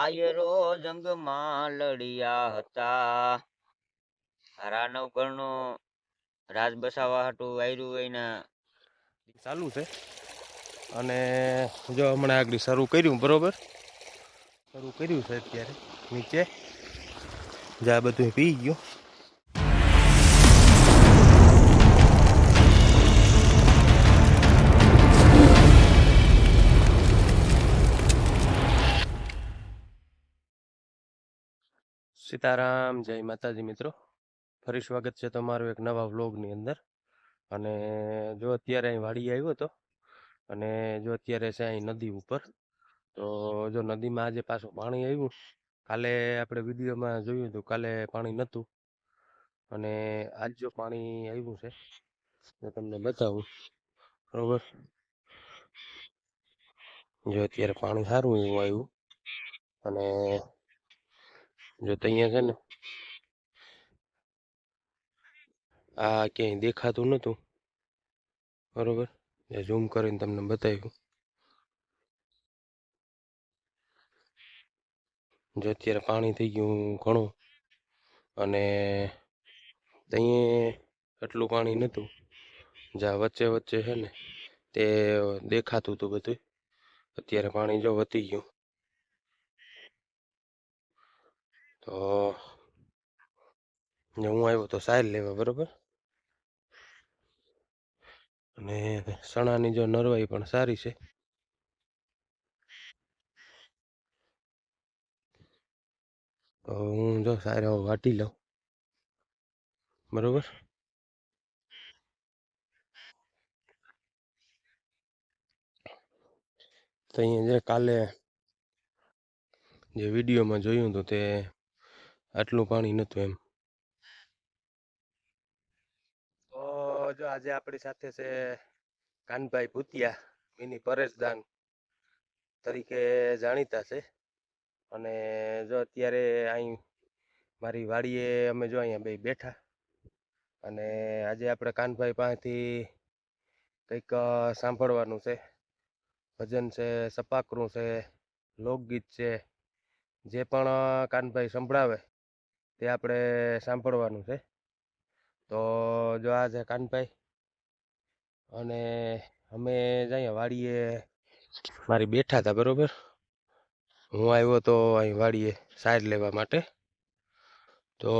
આયરો જંગમાં લડ્યા હતા. હારા નવકરનો રાજ બસાવા હાટું આયરું એના ચાલુ છે. અને જો હમણાં આગળ શરૂ કર્યું, બરોબર? શરૂ કર્યું છે અત્યારે, નીચે. જ્યાં બધું પી ગયું. સીતારામ, જય માતાજી મિત્રો. ફરી સ્વાગત છે તમારું એક નવા વ્લોગની અંદર. અને જો અત્યારે અહીં વાડી આવ્યો હતો અને જો અત્યારે છે અહીં નદી ઉપર, તો જો નદીમાં આજે પાછું પાણી આવ્યું. કાલે આપણે વિડીયોમાં જોયું હતું, કાલે પાણી નહોતું. અને આજ જો પાણી આવ્યું છે, તો તમને બતાવું. બરોબર? જો અત્યારે પાણી સારું એવું આવ્યું. અને જો તો અહીંયા છે ને આ ક્યાંય દેખાતું નહોતું બરોબર ઝૂમ કરીને તમને બતાવ્યું જો અત્યારે પાણી થઈ ગયું ઘણું અને ત્યાં એટલું પાણી નહોતું જ્યાં વચ્ચે વચ્ચે છે ને તે દેખાતું હતું બધું અત્યારે પાણી જો વધી ગયું તો હું આવ્યો તો સાયલ લેવા બરોબર અને સણાની જો નરવાઈ પણ સારી છે તો હું જો સારો વાટી લઉં બરોબર તો અહીંયા જે કાલે જે વિડીયોમાં જોયું હતું તે આટલું પાણી નહોતું એમ. તો જો આજે આપણી સાથે છે કાનભાઈ ભૂતિયા, મિની પરેશદાન તરીકે જાણીતા છે. અને જો અત્યારે અહીં મારી વાડીએ અમે જો અહીંયા બે બેઠા. અને આજે આપણે કાનભાઈ પાસેથી કંઈક સાંભળવાનું છે. ભજન છે, સપાકરું છે, લોકગીત છે, જે પણ કાનભાઈ સંભળાવે. તે આપણે સાંભળવાનું છે. તો જો આ છે કાનભાઈ. અને અમે અહીંયા વાડીએ મારી બેઠા હતા બરોબર. હું આવ્યો તો અહીં વાડીએ સાર લેવા માટે. તો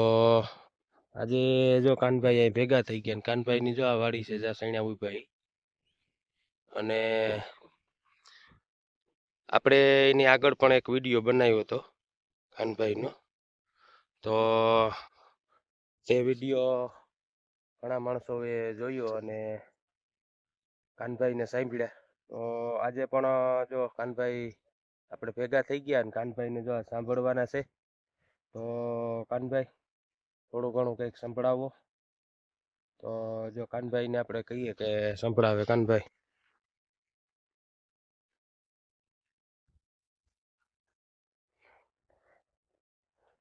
આજે જો કાનભાઈ અહીં ભેગા થઈ ગયા કાનભાઈની જો આ વાડી છે જ્યાં સૈણા ઉભાઈ અને આપણે એની આગળ પણ એક વીડિયો બનાવ્યો હતો કાનભાઈનો. તો તે વીડિયો ઘણા માણસોએ જોયો અને કાનભાઈને સાંભળ્યા. તો આજે પણ જો કાનભાઈ આપણે ભેગા થઈ ગયા અને કાનભાઈને જો સાંભળવાના છે તો કાનભાઈ થોડું ઘણું કંઈક સંભળાવો. તો જો કાનભાઈને આપણે કહીએ કે સંભળાવે કાનભાઈ.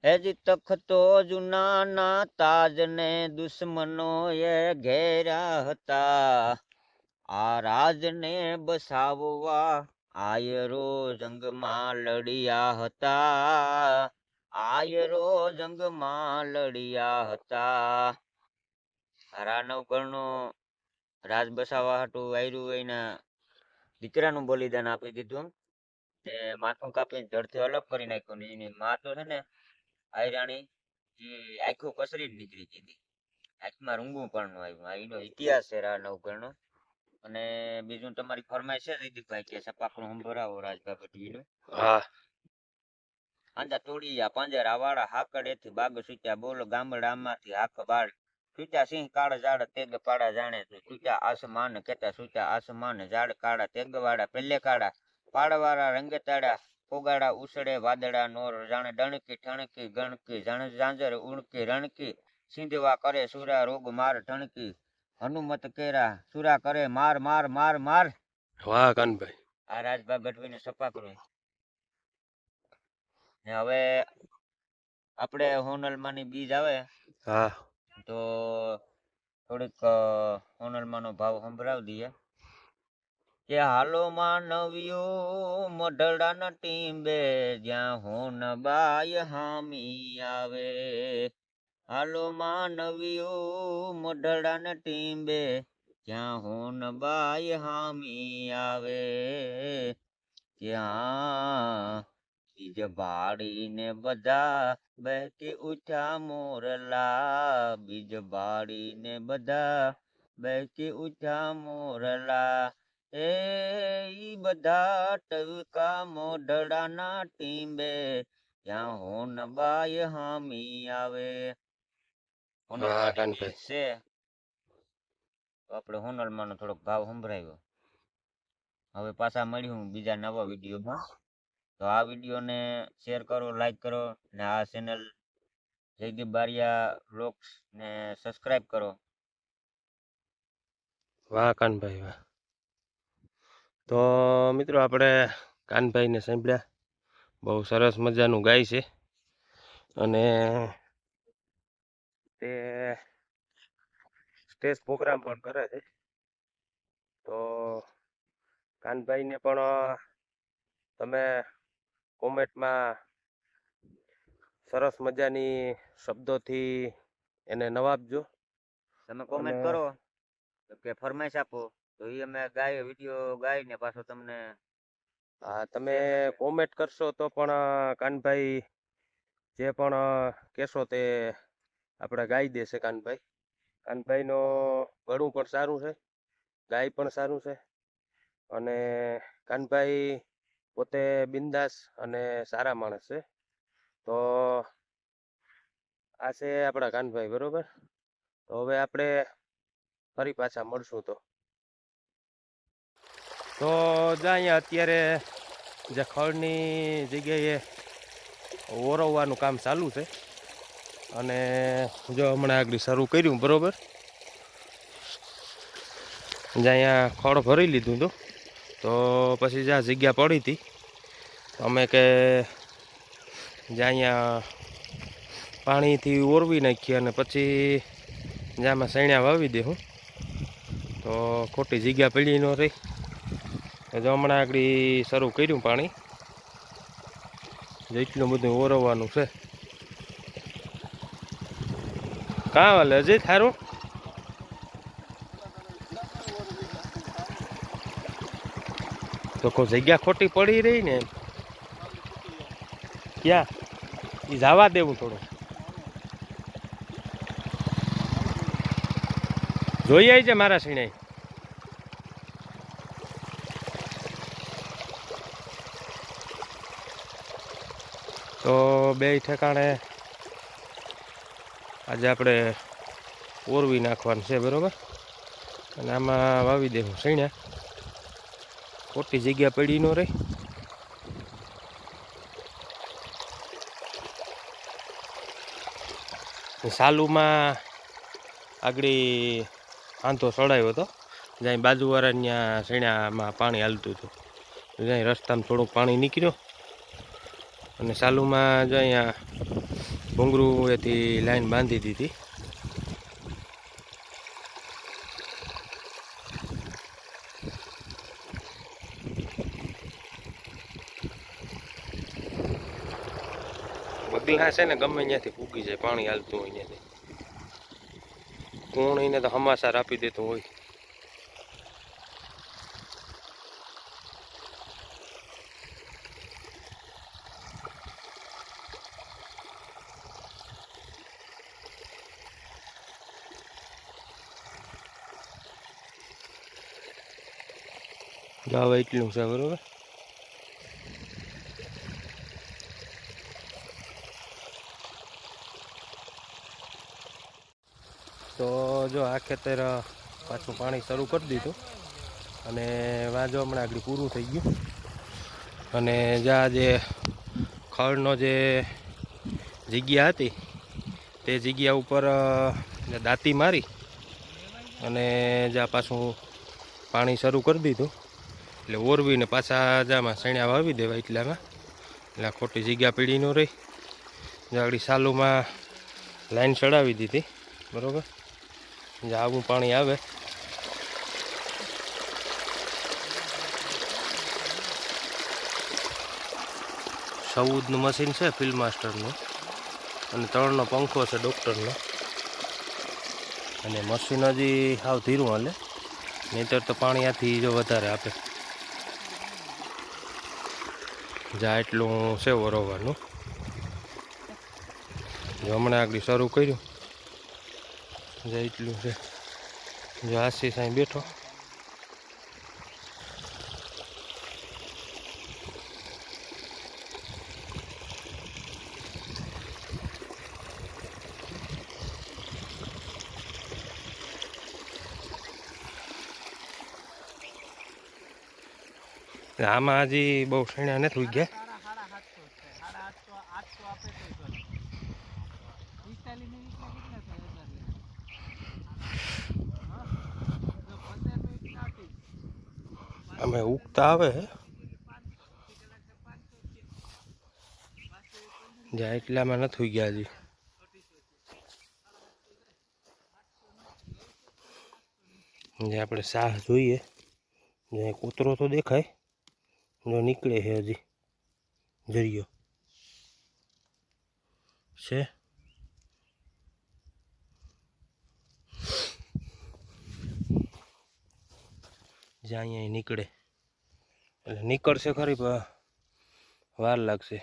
હજી તખતો જુનાના તાજને દુશ્મનો એ ઘેર્યા હતા. આ રાજને બસાવવા આયરો જંગમાં લડ્યા હતા. આયરો જંગમાં લડ્યા હતા. હારા નવકરનો રાજ બસાવવા હતું આયરું એના દીકરાનું બલિદાન આપી દીધું. તે માથું કાપીને જડથી અલગ કરી નાખ્યું ને એની માં તો છે ને આયરાણી આખું કસરી નીકળી ગઈ આંખમાં રૂંગું પણ નું આવ્યું. આ એનો ઇતિહાસ છે રા નવકરનો અને બીજું તમારી ફરમાઈશ છે રીતિકભાઈ કે સપાકનું સંભળાવો રાજભાઈ હા. આંધા તોડીયા પાંજરા વાળા હાકડેથી બાગ સૂચ્યા બોલો ગામડામાંથી હાક બાળ. સૂચ્યા સિંહ કાળ ઝાડ તેગ પાડા જાણે છે. સૂચ્યા આસમાન કેતા સૂચ્યા આસમાન ઝાડ કાળા તેગ વાળા પેલે કાળા. પાડવાળા રંગે તાળા ઉછળે વાદળા નોર જાણે ડણકી ઠણકી ગણકી જાણે ઝાંઝર ઉણકી રણકી સિંધવા કરે સુરા રોગ માર ઠણકી હનુમત કેરા સુરા કરે માર માર માર માર. વાહ કાનભાઈ. આ રાજભાઈ ગઢવીને સપાકરું ને હવે આપણે હોનલમાની બીજ આવે હા. તો થોડીક હોનલમાનો ભાવ સંભળાવી દઈએ. કે હાલો માનવ્યો મઢડાના ટીંબે જ્યાં હોન બાય હામી આવે. હાલો માનવ્યો મઢડાના ટીંબે જ્યાં હોન બાય હામી આવે. ત્યાં બીજ ભાડીને બધા બેઠી ઉઠ્યા મોરલા. બીજ ભાડીને બધા બેઠી ઉઠ્યા મોરલા. એ ઈ બધા ટવકા મોઢડાના ટીંબે ત્યાં હોન બાય હામી આવે. છે. આપણે હોનલમાંનો થોડોક ભાવ સંભળાયો હવે પાછા મળ્યું બીજા નવા વિડીયોમાં. તો આ વિડીયોને શેર કરો લાઈક કરો ને આ ચેનલ જયદીપ બારિયા વ્લોગ્સ ને સબસ્ક્રાઇબ કરો. વાહ કાનભાઈ વાહ. તો મિત્રો આપણે કાનભાઈને સાંભળ્યા. બહુ સરસ મજાનું ગાય છે. અને તે સ્ટેજ પ્રોગ્રામ પણ કરે છે. તો કાનભાઈને પણ તમે કોમેન્ટમાં સરસ મજાની શબ્દોથી એને નવાબજો. તમે કોમેન્ટ કરો કે ફરમાઈશ આપો. તો એ અમે ગાય, વીડિયો ગાઈને પાછો તમને હા, તમે કોમેન્ટ કરશો તો પણ કાનભાઈ જે પણ કહેશો તે આપણે ગાઈ દેશે કાનભાઈ. કાનભાઈનો ગળું પણ સારું છે, ગાય પણ સારું છે. અને કાનભાઈ પોતે બિંદાસ અને સારા માણસ છે. તો આ છે આપણા કાનભાઈ, બરોબર? તો હવે આપણે ફરી પાછા મળશું તો. તો જ્યાં અહીંયા અત્યારે જે ખળની જગ્યાએ ઓરવવાનું કામ ચાલુ છે. અને જો હમણાં આગળ શરૂ કર્યું, બરોબર? જ્યાં અહીંયા ખળ ભરી લીધું હતું તો પછી જ્યાં જગ્યા પડી હતી. અમે કે જ્યાં અહીંયા પાણીથી ઓરવી નાખીએ અને પછી જ્યાંમાં સૈણ્યા વાવી દેવું તો ખોટી જગ્યા પડી ન રહી. જો હમણાં આગળ શરૂ કર્યું પાણી જેટલું બધું ઓરવવાનું છે. કાં વાલે અજય થારું? તો કોઈ જગ્યા ખોટી પડી રહી ને ક્યાં? એ જવા દેવું થોડું. જોઈ આવી છે મારા સિણાઈ તો બે ઠેકાણે આજે આપણે ઓરવી નાખવાનું છે, બરોબર? અને આમાં વાવી દેવું સૈણ્યા ખોટી જગ્યા પડી ન રહી. સાલુમાં આગળ આંધો ચડાવ્યો હતો, જ્યાં બાજુવાળા ત્યાં સૈણામાં પાણી હાલતું હતું. જ્યાં રસ્તામાં થોડુંક પાણી નીકળ્યું. અને સાલુમાં જો અહીંયા ભૂંગરું એથી લાઈન બાંધી દીધી. બગલા છે ને ગમે ત્યાંથી ફૂગી જાય, પાણી હાલતું હોય ત્યાંથી. કોણ એને તો હમાસાર આપી દેતું હોય. હવે એટલું છે બરોબર તો જો આ ખેતર પાછું પાણી શરૂ કરી દીધું. અને વાંજો હમણાં આગળ પૂરું થઈ ગયું. અને જ્યાં જે ખળનો જે જગ્યા હતી, તે જગ્યા ઉપર દાંતી મારી અને જ્યાં પાછું પાણી શરૂ કરી દીધું. એટલે ઓરવીને પાછા જામાં સણ્યા વાવી દેવા એટલામાં એટલે આ ખોટી જગ્યા પીડી ન રહી. જાગડી સાલુમાં લાઈન ચડાવી દીધી. બરાબર? જ્યાં આવું પાણી આવે. ચૌદનું મશીન છે ફિલ્ડ માસ્ટરનું. અને ત્રણનો પંખો છે ડૉક્ટરનો. અને મશીન હજી સાવ ધીરું હાલે. નહીતર તો પાણી આથી જો વધારે આપે. જા એટલું છે વરોવાનું જો હમણાં આગળ શરૂ કર્યું. જાય એટલું છે. જો આશીષ અહીં બેઠો. આમાં હજી બહુ સણ્યા નથી ઉગ્યા અમે ઉગતા આવે જ્યાં એટલામાં નથી ઉગ્યા હજી. જે આપણે સાહ જોઈએ, જ્યાં કૂતરો તો દેખાય. જો નીકળે છે હજી જરિયો છે? જ્યાં અહીંયા નીકળે. એટલે નીકળશે ખરી, પણ વાર લાગશે.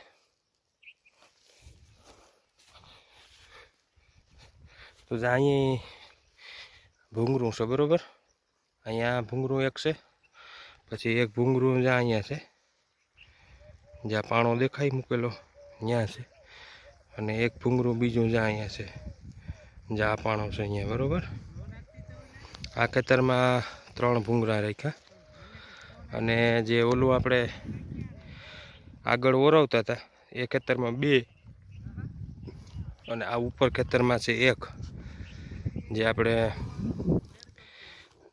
તો જ્યાં અહીંયા ભૂંગરું છે, બરોબર? અહીંયા ભૂંગરું એક છે. પછી એક ભૂંગરું જ્યાં અહીંયા છે, જ્યાં પાણો દેખાય મૂકેલો, ત્યાં છે. અને એક ભૂંગરું બીજું જ્યાં અહીંયા છે, જ્યાં આ પાણો છે અહીંયા, બરાબર? આ ખેતરમાં ત્રણ ભૂંગરા રાખ્યા. અને જે ઓલું આપણે આગળ ઓરવતા હતા, એ ખેતરમાં બે અને આ ઉપર ખેતરમાં છે એક. જે આપણે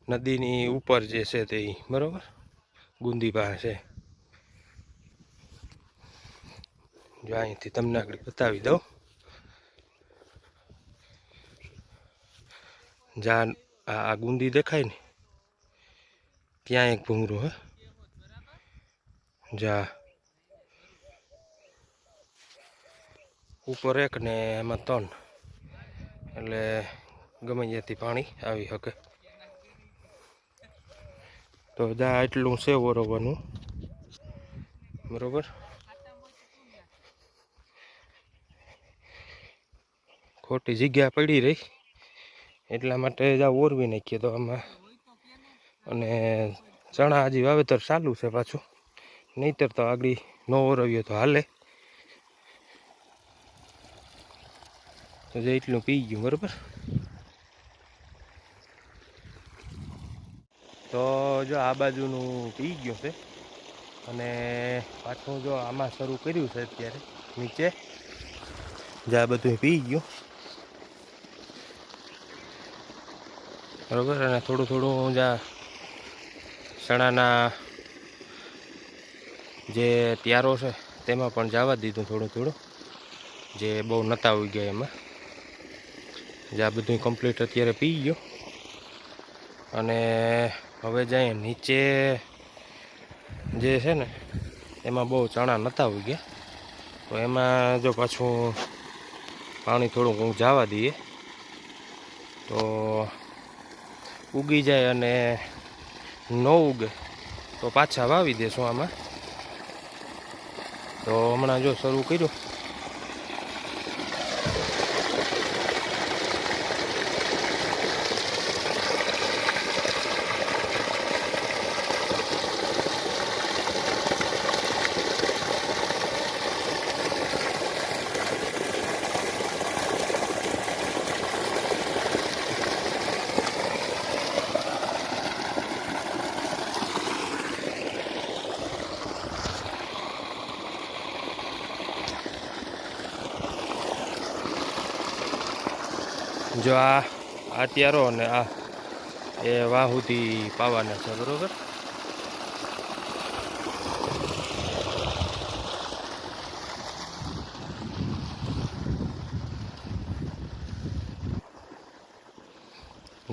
નદીની ઉપર જે છે તે બરોબર? ગુંદી પાસે જો અહીંથી તમને આગળ બતાવી દઉં. જ્યાં આ ગુંદી દેખાય ને, ત્યાં એક ભૂંગરું હે. જા. ઉપર એક ને એમાં ત્રણ. એટલે ગમે ત્યાંથી પાણી આવી શકે. તો જા એટલું છે ઓરવવાનું બરોબર? ખોટી જગ્યા પડી રહી. એટલા માટે જા ઓરવી નાખીએ તો આમાં. અને ચણા હજી વાવેતર ચાલુ છે પાછું. નહીતર તો આગળ ન ઓરવીએ તો હાલે. તો એટલું પી ગયું, બરોબર? જો આ બાજુનું પી ગયું છે. અને પાછું જો આમાં શરૂ કર્યું છે અત્યારે, નીચે. જે આ બધું પી ગયું. બરોબર? અને થોડું થોડું જ્યાં ચણાના જે ત્યારો છે, તેમાં પણ જવા દીધું થોડું થોડું. જે બહુ નતા આવી ગયા એમાં. જે આ બધું કમ્પ્લીટ અત્યારે પી ગયું. અને હવે જાય નીચે જે છે ને, એમાં બહુ ચણા નતા આવી ગયા તો એમાં જો પાછું પાણી થોડુંક જવા દઈએ. તો ઉગી જાય અને ન ઉગે, તો પાછા વાવી દેશું આમાં. તો હમણાં જો શરૂ કર્યું જો આ આ ત્યારો અને આ એ વાહુથી પાવાના છે, બરોબર?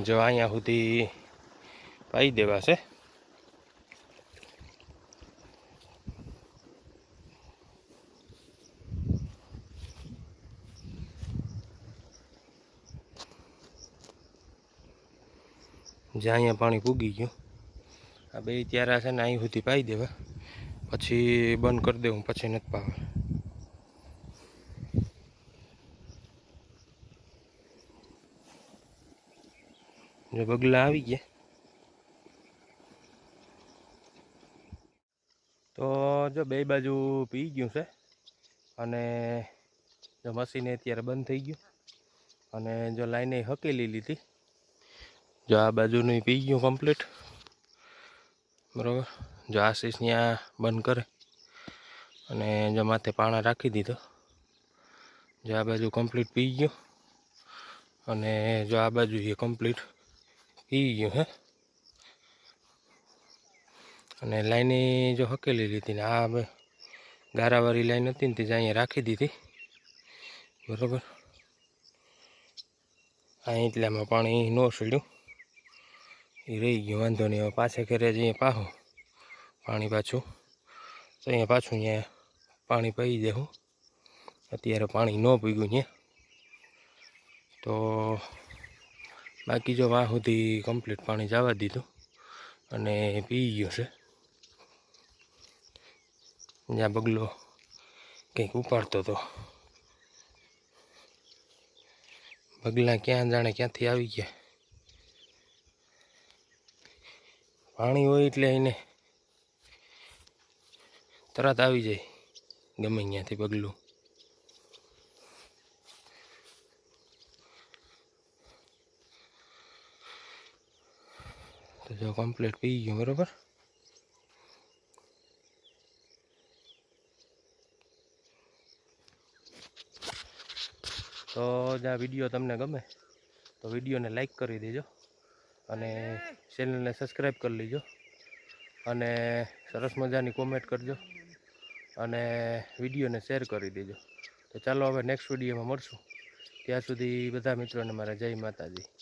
જો અહીંયા સુધી પાઈ દેવા છે. જ્યાં અહીંયા પાણી પૂગી ગયું. આ બે ત્યારે છે ને અહીં સુધી પાઈ દેવા. પછી બંધ કરી દેવું, પછી નથી પાવે. જો બગલા આવી ગયા. તો જો બે બાજુ પી ગયું છે. અને જો મશીને અત્યારે બંધ થઈ ગયું. અને જો લાઈને હકેલી લીધી. જો આ બાજુનું પી ગયું કમ્પ્લીટ બરાબર? જો આશીષ ત્યાં બંધ કરે. અને જો માથે પાણા રાખી દીધો. જો આ બાજુ કમ્પ્લીટ પી ગયું. અને જો આ બાજુ એ કમ્પ્લીટ પી ગયું, હે? અને લાઈને જો હકેલી લીધી ને આ ગારાવાળી લાઈન હતી ને તે જ અહીંયા રાખી દીધી. બરાબર? આ એટલામાં પાણી ન સડ્યું રહી ગયું, વાંધો નહીં, હવે પાછા ઘરે જઈએ પાછું પાણી પાછું. તો અહીંયા પાછું અહીંયા પાણી પી દેવું અત્યારે પાણી ન પીગું ત્યાં તો બાકી જો વાહ સુધી કમ્પ્લીટ પાણી જવા દીધું અને પી ગયું છે. જ્યાં બગલો કંઈક ઉપાડતો હતો બગલા ક્યાં જાણે ક્યાંથી આવી ગયા? પાણી હોય એટલે એને તરત આવી જાય, ગમે ત્યાંથી પગલું. તો જો કમ્પ્લીટ પી ગયું, બરોબર? તો જ આ વીડિયો તમને ગમે, તો વિડીયોને લાઈક કરી દેજો. અને ચેનલને સબસ્ક્રાઈબ કરી લેજો. અને સરસ મજાની કોમેન્ટ કરજો. અને વિડીયોને શેર કરી દેજો. તો ચાલો હવે નેક્સ્ટ વિડીયોમાં મળશું. ત્યાં સુધી બધા મિત્રોને મારા જય માતાજી.